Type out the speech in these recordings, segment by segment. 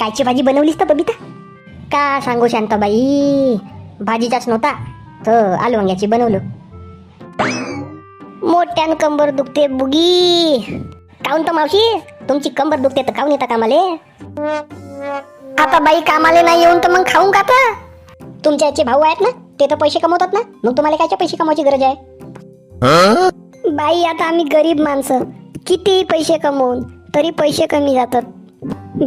कायची भाजी बनवलीस तर बबिता? का सांगू शांताबाई? भाजीचाच नव्हता तर आलू वांग्याची बनवलो. मोठ्यान कंबर दुखते बुगी. काऊन तर मावशी? तुमची कंबर दुखते तर काऊन येता कामाले? आता बाई कामाले नाही येऊन तर मग खाऊन का तुमच्या याचे भाऊ आहेत ना ते तर पैसे कमवतात ना मग तुम्हाला कायच्या पैसे कमवायची गरज आहे? बाई आता आम्ही गरीब माणसं. किती पैसे कमवून तरी पैसे कमी जातात.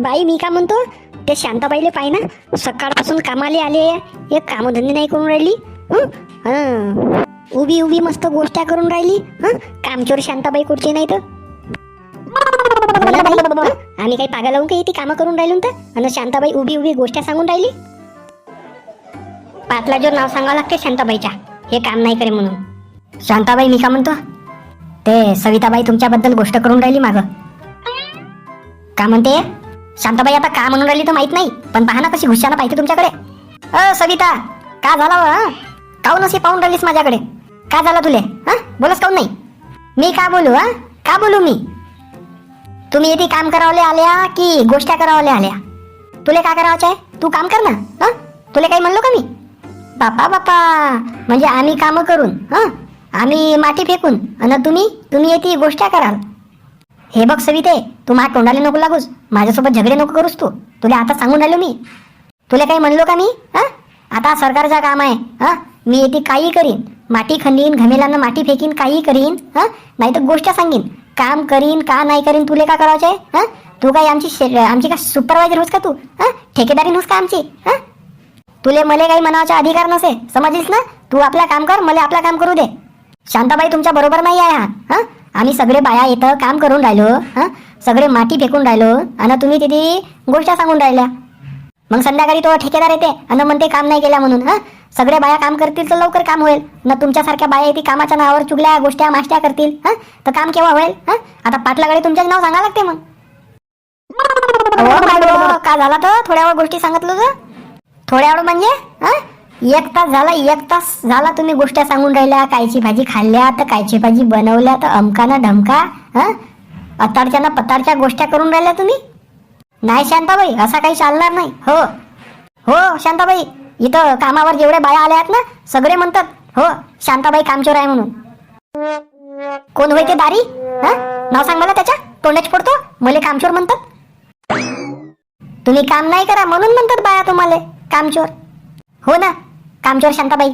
बाई मी का म्हणतो? ते शांताबाईले पाय ना सकाळपासून कामाले आले एक कामधंदे नाही करून राहिली हं? उभी उभी मस्त गोष्ट्या करून राहिली हं? कामचोर शांताबाई कुठची नाही तर आम्ही काही पागा लावून काही ती कामं करून राहिलो तर? आणि शांताबाई उभी उभी गोष्ट्या सांगून राहिली? पातला जो नाव सांगावं लागते शांताबाईच्या. हे काम नाही करे म्हणून. शांताबाई मी का म्हणतो? ते सविताबाई तुमच्याबद्दल गोष्ट करून राहिली माग. का म्हणते? शांताबाई आता का म्हणून राहिली तर माहीत नाही. पण पहा ना कशी घुशाला पाहिजे तुमच्याकडे. अ सविता का झाला हो, व काऊन अशी पाहून राहिलीस माझ्याकडे? का झाला तुले हा? बोलस काऊन नाही? मी का बोलू हा? का बोलू मी? तुम्ही येथे काम करावले आल्या की गोष्ट्या करावले आल्या? तुले का करावचं? आहे तू काम कर ना हा? तुले काही म्हणलो का मी? बापा बापा म्हणजे आम्ही काम करून हा? आम्ही माती फेकून आणि तुम्ही तुम्ही येते गोष्ट्या कराल. हे बघ सविते तू माझ्या तोंडाला नको लागूस. माझ्यासोबत झगडे नको करूस तू. तुला आता सांगून आलो मी. तुला काही म्हणलो का मी? हा? आता सरकारचा काम आहे. हा? मी येते काही करीन. माटी खंडीन घमेलांना माती फेकीन काही करीन. हा? नाही तर गोष्ट सांगीन. काम करीन का नाही करीन तुले का करायचे हा? तू काय आमची आमची का सुपरवायझर होस का तू? हा? ठेकेदारी होस का आमची? हा? तुले मले काही म्हणायचा अधिकार नसे. समजलीस ना? तू आपला काम कर मला आपला काम करू दे. शांताबाई तुमच्या बरोबर नाही आहे हा. हा? आम्ही सगळे बाया इथं काम करून राहिलो सगळे माती फेकून राहिलो आणि तुम्ही तिथे गोष्ट सांगून राहिल्या. मग संध्याकाळी तो ठेकेदार येते आणि म्हणते काम नाही केल्या म्हणून हा? सगळे बाया काम करतील तर लवकर काम होईल. न तुमच्यासारख्या बाया येते कामाच्या नावावर चुगल्या गोष्ट्या माष्ट्या करतील तर काम केव्हा होईल हा? आता पाटलाकडे तुमच्याच नाव सांगा लागते मग. काय का झाला तर थोड्या वेळ गोष्टी सांगितलं तर थोड्या वेळ म्हणजे हा? एक तास झाला एक तास झाला तुम्ही गोष्ट्या सांगून राहिल्या. कायची भाजी खाल्ल्या तर कायची भाजी बनवल्या तर अमकाना ढमका हा? अताडच्या ना पतारच्या गोष्ट्या करून राहिल्या तुम्ही? नाही शांताबाई असा काही चालणार नाही. हो. हो शांताबाई इथं कामावर जेवढे बाया आल्या आहेत ना सगळे म्हणतात हो शांताबाई कामचोर आहे म्हणून. कोण होय ते दारी? हा? नाव सांग मला त्याच्या. तोंडाच पडतो मले कामचोर म्हणतात. तुम्ही काम नाही करा म्हणून म्हणतात बाया तुम्हाला कामचोर. हो ना. कामचोर शांताबाई.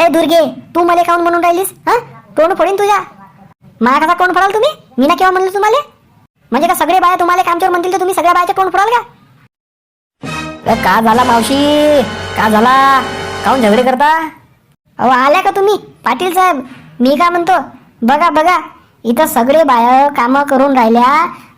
ए दुर्गे तू मला काऊन म्हणून राहिलीस हा? तोंड फोडीन तुझ्या. मला कसा कोण फोडाल तुम्ही? मी ना केव्हा म्हणलं तुम्हाला? म्हणजे का सगळे बाया तुम्हाला कामचोर म्हणतील तर तुम्ही सगळ्या बायाचे कोण फोडाल का? का झाला मावशी? का झाला? काऊन झगडे करता? अहो आल्या का तुम्ही? पाटील साहेब मी का म्हणतो? बघा बघा. इथं सगळे बाया कामं करून राहिल्या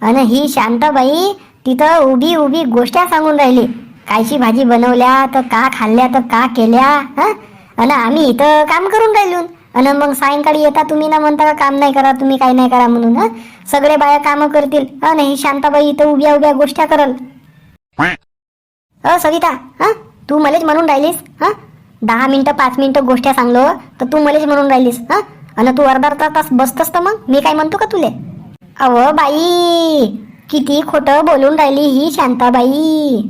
आणि ही शांताबाई तिथं उभी उभी गोष्ट्या सांगून राहिली. कायची भाजी बनवल्या तर का खाल्ल्या तर का केल्या हा? आणि आम्ही इथं काम करून राहिलो अन मग सायंकाळी येता तुम्ही ना म्हणता का काम नाही करा तुम्ही काही नाही करा म्हणून हा? सगळे बाया कामं करतील. आणि ही शांताबाई इथं उभ्या उभ्या गोष्टी करल. अ सविता हा? तू मलेच म्हणून राहिलीस हा? दहा मिनिटं पाच मिनिटं गोष्ट्या सांगलो तर तू मलेच म्हणून राहिलीस हा? अन तू अर्धा अर्धा तास बसतस तर मग मी काय म्हणतो का तुले? अव बाई किती खोटं बोलून राहिली ही शांताबाई.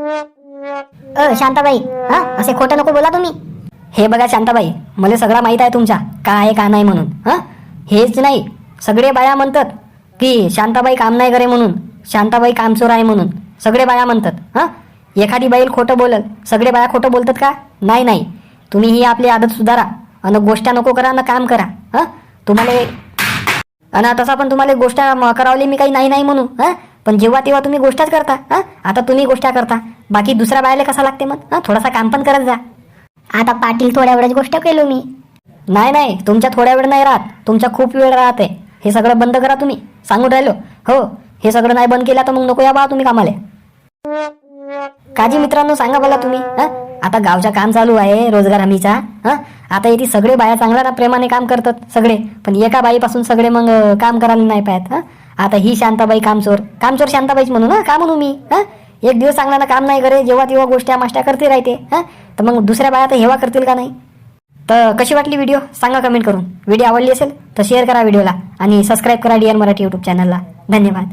अ शांताबाई हा? असे खोटं नको बोला तुम्ही. हे बघा शांताबाई मला सगळं माहीत आहे तुमच्या. का आहे का नाही म्हणून हं? हेच नाही. सगळे बाया म्हणतात की शांताबाई काम नाही करे म्हणून शांताबाई कामचोर आहे म्हणून. सगळे बाया म्हणतात हं? एखादी बाईल खोटं बोलल सगळे बाया खोटं बोलतात का? नाही नाही. तुम्ही ही आपली आदत सुधारा आणि गोष्ट नको करा ना काम करा हं? तुम्हाला आणि तसा पण तुम्हाला गोष्ट करावली मी काही नाही नाही म्हणू हं? पण जेव्हा तेव्हा तुम्ही गोष्टच करता हं? आता तुम्ही गोष्ट करता. बाकी दुसऱ्या बायाला कसा लागते मग? हं थोडासा काम पण करत जा. आता पाटील थोड्या वेळच गोष्ट केलो मी. नाही नाही तुमच्या थोड्या वेळ नाही राहत. तुमच्या खूप वेळ राहते. हे सगळं बंद करा तुम्ही. सांगून राहिलो. हो हे सगळं नाही बंद केलं तर मग नको या बा तुम्ही कामाले. काजी मित्रांनो सांगा मला तुम्ही हं? आता गावच्या काम चालू आहे रोजगार हमीचा हं? आता इथे सगळे बाया चांगल्या ना प्रेमाने काम करतात सगळे. पण एका बाईपासून सगळे मग काम करायला नाही पाहत हं? आता ही शांताबाई कामचोर. कामचोर शांताबाईच म्हणू ना? का म्हणू मी? हं? एक दिवस चांगला ना काम नाही करे जेव्हा तेव्हा गोष्टी माष्ट्या करते राहते. हा? तर मग दुसऱ्या बाया तर हेवा करतील का नाही? तर कशी वाटली व्हिडिओ सांगा कमेंट करून. व्हिडिओ आवडली असेल तर शेअर करा व्हिडिओला आणि सबस्क्राईब करा डी मराठी यूट्यूब चॅनलला धन्यवाद.